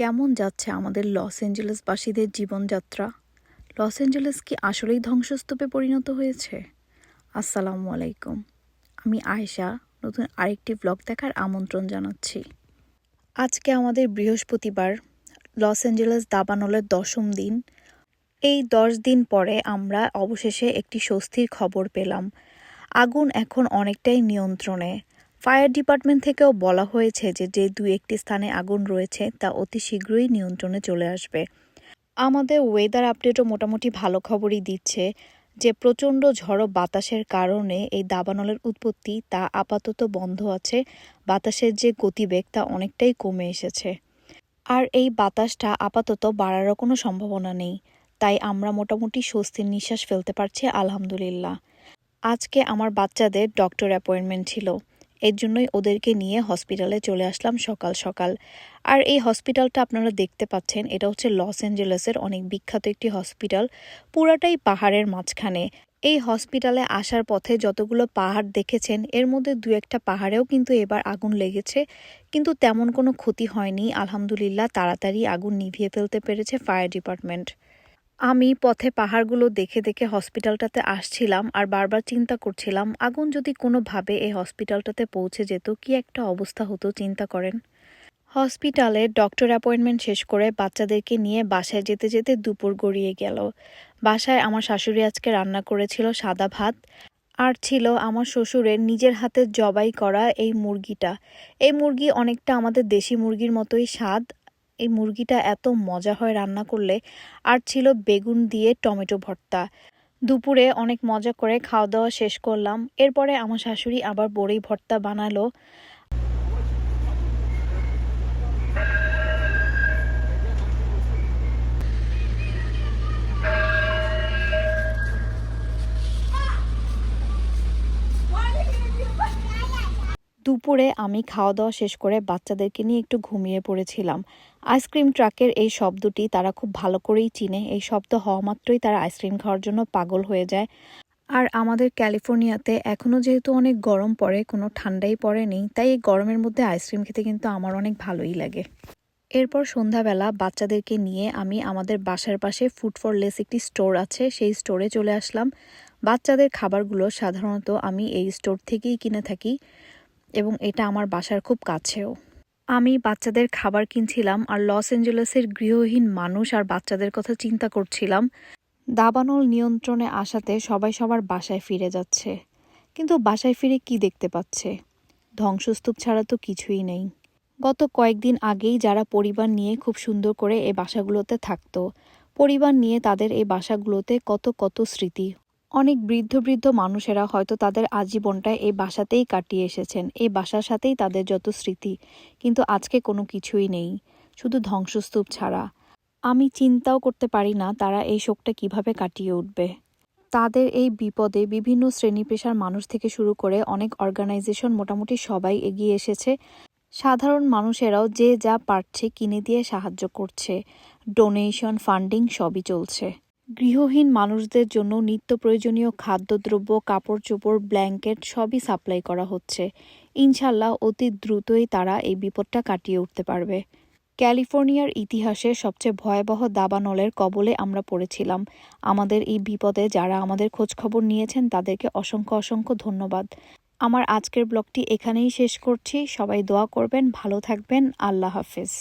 কেমন যাচ্ছে আমাদের লস অ্যাঞ্জেলেসবাসীদের জীবনযাত্রা? লস অ্যাঞ্জেলেস কি আসলেই ধ্বংসস্তূপে পরিণত হয়েছে? আসসালামু আলাইকুম। আমি আয়েশা, নতুন আরেকটি ব্লগ দেখার আমন্ত্রণ জানাচ্ছি। আজকে আমাদের বৃহস্পতিবার, লস অ্যাঞ্জেলেস দাবানলের দশম দিন। এই দশ দিন পরে আমরা অবশেষে একটি স্বস্তির খবর পেলাম। আগুন এখন অনেকটাই নিয়ন্ত্রণে। ফায়ার ডিপার্টমেন্ট থেকেও বলা হয়েছে যে যে দু একটি স্থানে আগুন রয়েছে, তা অতি শীঘ্রই নিয়ন্ত্রণে চলে আসবে। আমাদের ওয়েদার আপডেটও মোটামুটি ভালো খবরই দিচ্ছে যে, প্রচণ্ড ঝড়ো বাতাসের কারণে এই দাবানলের উৎপত্তি, তা আপাতত বন্ধ আছে। বাতাসের যে গতিবেগ, তা অনেকটাই কমে এসেছে। আর এই বাতাসটা আপাতত বাড়ারও কোনো সম্ভাবনা নেই। তাই আমরা মোটামুটি স্বস্তির নিঃশ্বাস ফেলতে পারছি, আলহামদুলিল্লাহ। আজকে আমার বাচ্চাদের ডক্টর অ্যাপয়েন্টমেন্ট ছিল। এর জন্যই ওদেরকে নিয়ে হসপিটালে চলে আসলাম সকাল সকাল। আর এই হসপিটালটা আপনারা দেখতে পাচ্ছেন, এটা হচ্ছে লস অ্যাঞ্জেলেসের অনেক বিখ্যাত একটি হসপিটাল পুরাটাই পাহাড়ের মাঝখানে। এই হসপিটালে আসার পথে যতগুলো পাহাড় দেখেছেন, এর মধ্যে দু একটা পাহাড়েও কিন্তু এবার আগুন লেগেছে। কিন্তু তেমন কোনো ক্ষতি হয়নি, আলহামদুলিল্লাহ তাড়াতাড়ি আগুন নিভিয়ে ফেলতে পেরেছে ফায়ার ডিপার্টমেন্ট আমি পথে পাহাড়গুলো দেখে দেখে হসপিটালটাতে আসছিলাম আর বারবার চিন্তা করছিলাম, আগুন যদি কোনোভাবে এই হসপিটালটাতে পৌঁছে যেত, কি একটা অবস্থা হতো, চিন্তা করেন। হসপিটালে ডক্টর অ্যাপয়েন্টমেন্ট শেষ করে বাচ্চাদেরকে নিয়ে বাসায় যেতে যেতে দুপুর গড়িয়ে গেল। বাসায় আমার শাশুড়ি আজকে রান্না করেছিল সাদা ভাত আর ছিল আমার শ্বশুরের নিজের হাতে জবাই করা এই মুরগিটা। এই মুরগি অনেকটা আমাদের দেশি মুরগির মতোই স্বাদ এই মুরগিটা এত মজা হয় রান্না করলে। আর ছিল বেগুন দিয়ে টমেটো ভর্তা। দুপুরে অনেক মজা করে খাওয়া দাওয়া শেষ করলাম। এরপরে আমার শাশুড়ি আবার বড়ি ভর্তা বানালো। দুপুরে আমি খাওয়া দাওয়া শেষ করে বাচ্চাদেরকে নিয়ে একটু ঘুমিয়ে পড়েছিলাম। আইসক্রিম ট্রাকের এই শব্দটি তারা খুব ভালো করেই চিনে। এই শব্দ হওয়া মাত্রই তারা আইসক্রিম খাওয়ার জন্য পাগল হয়ে যায়। আর আমাদের ক্যালিফোর্নিয়াতে এখনও যেহেতু অনেক গরম পড়ে, কোনো ঠান্ডাই পড়েনি, তাই এই গরমের মধ্যে আইসক্রিম খেতে কিন্তু আমার অনেক ভালোই লাগে। এরপর সন্ধ্যাবেলা বাচ্চাদেরকে নিয়ে আমি আমাদের বাসার পাশে ফুড ফর লেস একটি স্টোর আছে, সেই স্টোরে চলে আসলাম। বাচ্চাদের খাবারগুলো সাধারণত আমি এই স্টোর থেকেই কিনে থাকি। এবং এটা আমার বাসার খুব কাছেও। আমি বাচ্চাদের খাবার কিনছিলাম আর লস অ্যাঞ্জেলেসের গৃহহীন মানুষ আর বাচ্চাদের কথা চিন্তা করছিলাম। দাবানল নিয়ন্ত্রণে আসাতে সবাই সবার বাসায় ফিরে যাচ্ছে। কিন্তু বাসায় ফিরে কি দেখতে পাচ্ছে? ধ্বংসস্তূপ ছাড়া তো কিছুই নেই। গত কয়েকদিন আগেই যারা পরিবার নিয়ে খুব সুন্দর করে এই বাসাগুলোতে থাকতো, পরিবার নিয়ে তাদের এই বাসাগুলোতে কত কত স্মৃতি। অনেক বৃদ্ধ বৃদ্ধ মানুষেরা হয়তো তাদের আজীবনটা এই বাসাতেই কাটিয়ে এসেছেন, এই বাসার সাথেই তাদের যত স্মৃতি। কিন্তু আজকে কোনো কিছুই নেই, শুধু ধ্বংসস্তূপ ছাড়া। আমি চিন্তাও করতে পারি না তারা এই শোকটা কীভাবে কাটিয়ে উঠবে। তাদের এই বিপদে বিভিন্ন শ্রেণি পেশার মানুষ থেকে শুরু করে অনেক অর্গানাইজেশন মোটামুটি সবাই এগিয়ে এসেছে। সাধারণ মানুষেরাও যে যা পারছে কিনে দিয়ে সাহায্য করছে। ডোনেশন ফান্ডিং সবই চলছে। গৃহহীন মানুষদের জন্য নিত্য প্রয়োজনীয় খাদ্যদ্রব্য কাপড় চোপড় ব্ল্যাঙ্কেট সবই সাপ্লাই করা হচ্ছে। ইনশাল্লাহ অতি দ্রুতই তারা এই বিপদটা কাটিয়ে উঠতে পারবে। ক্যালিফোর্নিয়ার ইতিহাসে সবচেয়ে ভয়াবহ দাবানলের কবলে আমরা পড়েছিলাম। আমাদের এই বিপদে যারা আমাদের খোঁজখবর নিয়েছেন, তাদেরকে অসংখ্য অসংখ্য ধন্যবাদ। আমার আজকের ব্লগটি এখানেই শেষ করছি। সবাই দোয়া করবেন, ভালো থাকবেন। আল্লাহ হাফেজ।